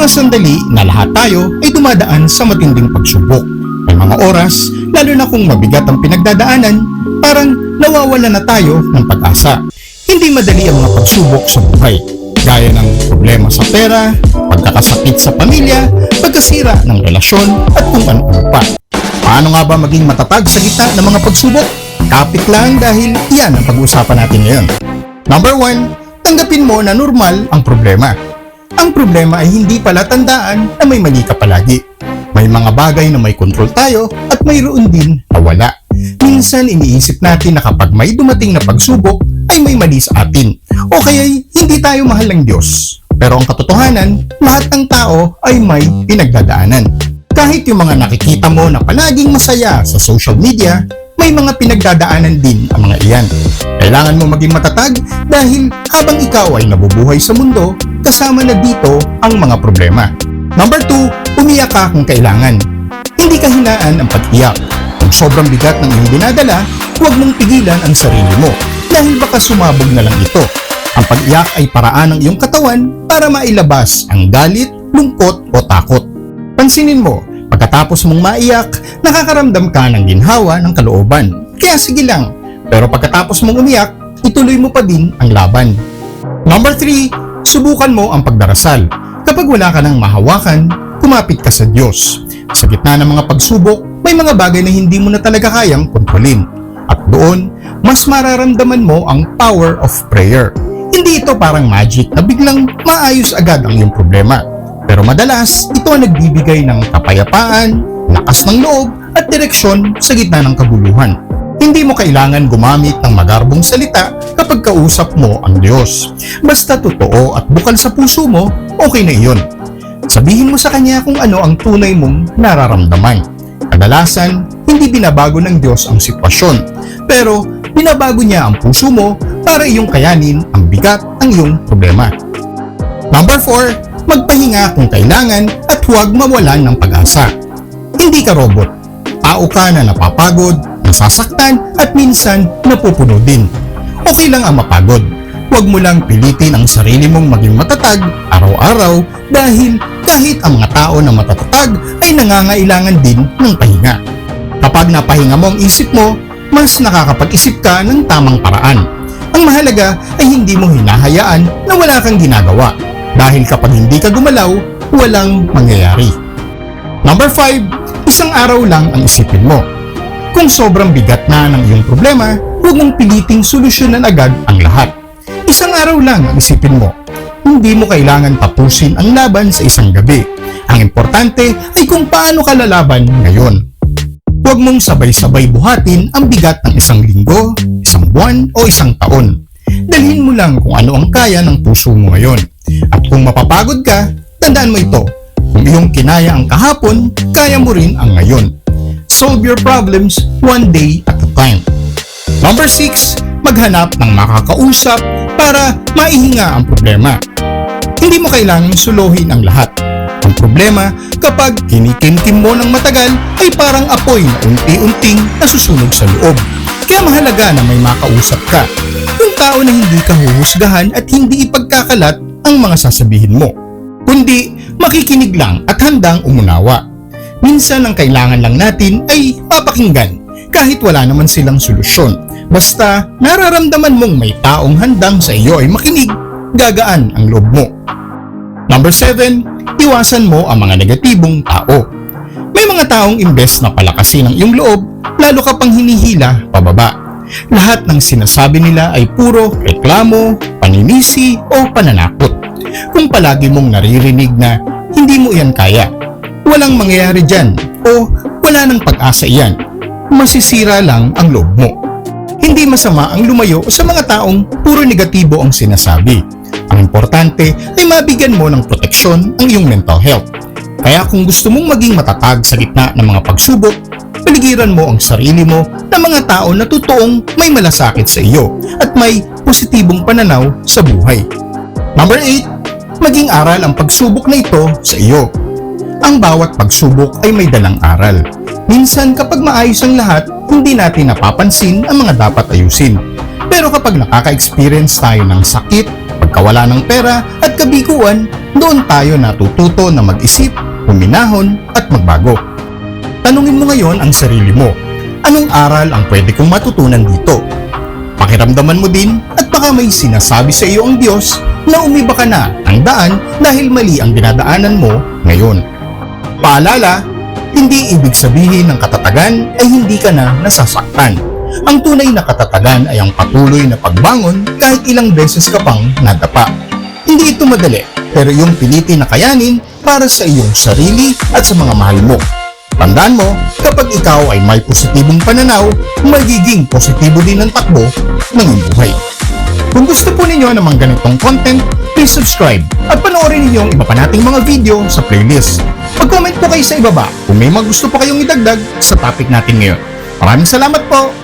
mga sandali na lahat tayo ay dumadaan sa matinding pagsubok. May mga oras, lalo na kung mabigat ang pinagdadaanan, parang nawawala na tayo ng pag-asa. Hindi madali ang mga pagsubok sa buhay. Gaya ng problema sa pera, pagkakasakit sa pamilya, pagkasira ng relasyon at kung ano-ano pa. Paano nga ba maging matatag sa gitna ng mga pagsubok? Kapit lang dahil yan ang pag-uusapan natin ngayon. Number 1, tanggapin mo na normal ang problema. Ang problema ay hindi pala tandaan na may mali ka palagi. May mga bagay na may control tayo at mayroon din na wala. Minsan iniisip natin na kapag may dumating na pagsubok ay may mali sa atin o kaya'y hindi tayo mahal ng Diyos. Pero ang katotohanan, lahat ng tao ay may pinagdadaanan. Kahit yung mga nakikita mo na palaging masaya sa social media, may mga pinagdadaanan din ang mga iyan. Kailangan mo maging matatag dahil habang ikaw ay nabubuhay sa mundo, kasama na dito ang mga problema. Number 2, umiyak ka kung kailangan. Hindi kahinaan ang pag-iyak. Kung sobrang bigat ng iyong dinadala, huwag mong pigilan ang sarili mo dahil baka sumabog na lang ito. Ang pag-iyak ay paraan ng iyong katawan para mailabas ang galit, lungkot o takot. Pansinin mo, pagkatapos mong maiyak, nakakaramdam ka ng ginhawa ng kalooban. Kaya sige lang, pero pagkatapos mong umiyak, ituloy mo pa din ang laban. Number 3, subukan mo ang pagdarasal. Kapag wala ka ng mahawakan, kumapit ka sa Diyos. Sa gitna ng mga pagsubok, may mga bagay na hindi mo na talaga kayang kontrolin. At doon, mas mararamdaman mo ang power of prayer. Hindi ito parang magic na biglang maayos agad ang iyong problema. Pero madalas, ito ang nagbibigay ng kapayapaan, lakas ng loob, at direksyon sa gitna ng kaguluhan. Hindi mo kailangan gumamit ng magarbong salita kapag kausap mo ang Diyos. Basta totoo at bukal sa puso mo, okay na iyon. Sabihin mo sa Kanya kung ano ang tunay mong nararamdaman. Kadalasan, hindi binabago ng Diyos ang sitwasyon, pero binabago niya ang puso mo para iyong kayanin ang bigat ng iyong problema. Number 4, magpahinga kung kailangan at huwag mawalan ng pag-asa. Hindi ka robot. Tao ka na napapagod, nasasaktan at minsan napupuno din. Okay lang ang mapagod. Huwag mo lang pilitin ang sarili mong maging matatag araw-araw dahil kahit ang mga tao na matatatag ay nangangailangan din ng pahinga. Kapag napahinga mo ang isip mo, mas nakakapag-isip ka ng tamang paraan. Ang mahalaga ay hindi mo hinahayaan na wala kang ginagawa dahil kapag hindi ka gumalaw, walang mangyayari. Number 5, isang araw lang ang isipin mo. Kung sobrang bigat na ng iyong problema, huwag mong piliting solusyonan agad ang lahat. Isang araw lang ang isipin mo. Hindi mo kailangan tapusin ang laban sa isang gabi. Ang importante ay kung paano ka lalaban ngayon. Huwag mong sabay-sabay buhatin ang bigat ng isang linggo, isang buwan o isang taon. Dalhin mo lang kung ano ang kaya ng puso mo ngayon. At kung mapapagod ka, tandaan mo ito. Kung iyong kinaya ang kahapon, kaya mo rin ang ngayon. Solve your problems one day at a time. Number 6, maghanap ng makakausap para maihinga ang problema. Hindi mo kailangang suluhin ang lahat. Ang problema, kapag kinikimkim mo ng matagal, ay parang apoy na unti-unting nasusunog sa loob. Kaya mahalaga na may makausap ka. Yung tao na hindi ka huhusgahan at hindi ipagkakalat ang mga sasabihin mo. Kundi makikinig lang at handang umunawa. Minsan ang kailangan lang natin ay mapakinggan kahit wala naman silang solusyon. Basta nararamdaman mong may taong handang sa iyo ay makinig, gagaan ang loob mo. Number 7, iwasan mo ang mga negatibong tao. May mga taong imbes na palakasin ang iyong loob, lalo ka pang hinihila pababa. Lahat ng sinasabi nila ay puro reklamo, paninisi o pananakot. Kung palagi mong naririnig na hindi mo yan kaya, walang mangyayari dyan o wala nang pag-asa iyan, masisira lang ang loob mo. Hindi masama ang lumayo sa mga taong puro negatibo ang sinasabi. Ang importante ay mabigyan mo ng proteksyon ang iyong mental health. Kaya kung gusto mong maging matatag sa gitna ng mga pagsubok, paligiran mo ang sarili mo ng mga tao na totoong may malasakit sa iyo at may positibong pananaw sa buhay. Number 8, maging aral ang pagsubok na ito sa iyo. Ang bawat pagsubok ay may dalang aral. Minsan kapag maayos ang lahat, hindi natin napapansin ang mga dapat ayusin. Pero kapag nakaka-experience tayo ng sakit, pagkawala ng pera at kabiguan, doon tayo natututo na mag-isip, huminahon at magbago. Tanungin mo ngayon ang sarili mo, anong aral ang pwede kong matutunan dito? Pakiramdaman mo din at baka may sinasabi sa iyo ang Diyos na umiba ka na ang daan dahil mali ang dinadaanan mo ngayon. Paalala, hindi ibig sabihin ng katatagan ay hindi ka na nasasaktan. Ang tunay na katatagan ay ang patuloy na pagbangon kahit ilang beses ka pang nadapa. Hindi ito madali, pero yung piliti na kayanin para sa iyong sarili at sa mga mahal mo. Tandaan mo, kapag ikaw ay may positibong pananaw, magiging positibo din ang takbo ng iyong buhay. Kung gusto po ninyo ng mga ganitong content, please subscribe at panoorin ninyo ang iba pa nating mga video sa playlist. Mag-comment po kayo sa ibaba kung may mga gusto pa kayong idagdag sa topic natin ngayon. Maraming salamat po!